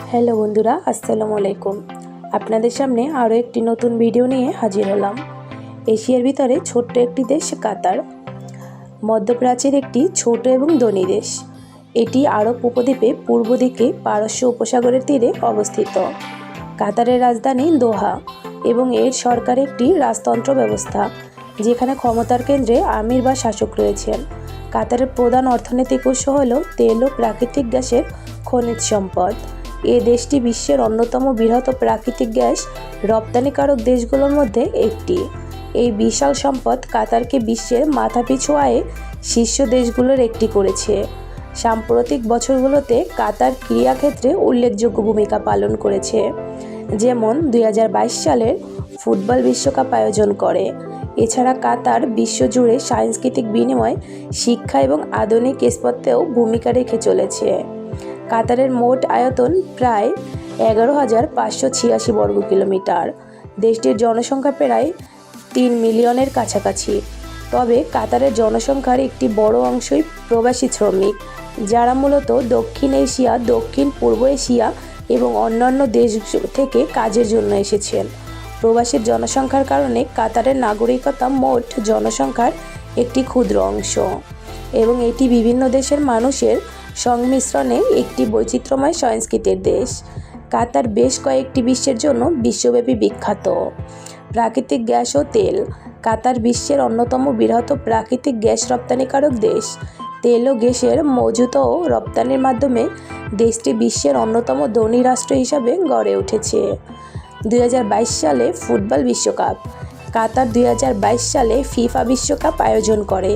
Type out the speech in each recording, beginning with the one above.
Hello বন্ধুরা, আসসালামু আলাইকুম। আপনাদের সামনে আরও একটি নতুন ভিডিও নিয়ে হাজির হলাম। এশিয়ার ভিতরে ছোট্ট একটি দেশ কাতার। মধ্যপ্রাচ্যের একটি ছোট এবং ধনী দেশ। এটি আরব উপদ্বীপে পূর্ব দিকে পারস্য উপসাগরের তীরে অবস্থিত। কাতারের রাজধানী দোহা এবং এর সরকার একটি রাজতন্ত্র ব্যবস্থা, যেখানে ক্ষমতার কেন্দ্রে আমির বা শাসক রয়েছেন। কাতারের প্রধান অর্থনৈতিক উৎস হল তেল ও প্রাকৃতিক গ্যাসের খনিজ সম্পদ। এ দেশটি বিশ্বের অন্যতম বৃহৎ প্রাকৃতিক গ্যাস রপ্তানিকারক দেশগুলোর মধ্যে একটি। এই বিশাল সম্পদ কাতারকে বিশ্বের মাথাপিছু আয়ে শীর্ষ দেশগুলোর একটি করেছে। সাম্প্রতিক বছরগুলোতে কাতার ক্রীড়াক্ষেত্রে উল্লেখযোগ্য ভূমিকা পালন করেছে। যেমন, দুই হাজার বাইশ সালের ফুটবল বিশ্বকাপ আয়োজন করে। এছাড়া কাতার বিশ্বজুড়ে সাংস্কৃতিক বিনিময়, শিক্ষা এবং আধুনিক স্থাপত্যেও ভূমিকা রেখে চলেছে। কাতারের মোট আয়তন প্রায় এগারো হাজার পাঁচশো ছিয়াশি বর্গ কিলোমিটার। দেশটির জনসংখ্যা প্রায় তিন মিলিয়নের কাছাকাছি। তবে কাতারের জনসংখ্যার একটি বড় অংশই প্রবাসী শ্রমিক, যারা মূলত দক্ষিণ এশিয়া, দক্ষিণ পূর্ব এশিয়া এবং অন্যান্য দেশ থেকে কাজের জন্য এসেছেন। প্রবাসীর জনসংখ্যার কারণে কাতারের নাগরিকতা মোট জনসংখ্যার একটি ক্ষুদ্র অংশ এবং এটি বিভিন্ন দেশের মানুষের সংমিশ্রণে একটি বৈচিত্র্যময় সংস্কৃতির দেশ। কাতার বেশ কয়েকটি বিশ্বের জন্য বিশ্বব্যাপী বিখ্যাত। প্রাকৃতিক গ্যাস ও তেল। কাতার বিশ্বের অন্যতম বৃহৎ প্রাকৃতিক গ্যাস রপ্তানিকারক দেশ। তেল ও গ্যাসের মজুত ও রপ্তানির মাধ্যমে দেশটি বিশ্বের অন্যতম ধনী রাষ্ট্র হিসাবে গড়ে উঠেছে। দুই হাজার বাইশ সালে ফুটবল বিশ্বকাপ। কাতার দুই হাজার বাইশ সালে ফিফা বিশ্বকাপ আয়োজন করে।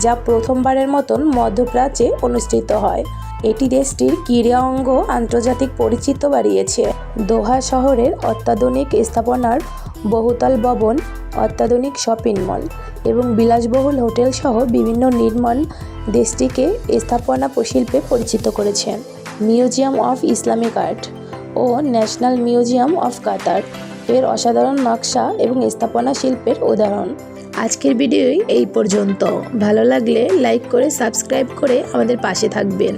যা প্রথমবারের মতন মধ্যপ্রাচ্যে অনুষ্ঠিত হয়। এটি দেশটির ক্রীড়া অঙ্গ আন্তর্জাতিক পরিচিত বাড়িয়েছে। দোহা শহরের অত্যাধুনিক স্থাপনার বহুতল ভবন, অত্যাধুনিক শপিং মল এবং বিলাসবহুল হোটেল সহ বিভিন্ন নির্মাণ দেশটিকে স্থাপনা শিল্পে পরিচিত করেছেন মিউজিয়াম অফ ইসলামিক আর্ট ও ন্যাশনাল মিউজিয়াম অফ কাতার এর অসাধারণ নকশা এবং স্থাপনা শিল্পের উদাহরণ। আজকের ভিডিওই এই পর্যন্ত। ভালো লাগলে লাইক করে সাবস্ক্রাইব করে আমাদের পাশে থাকবেন।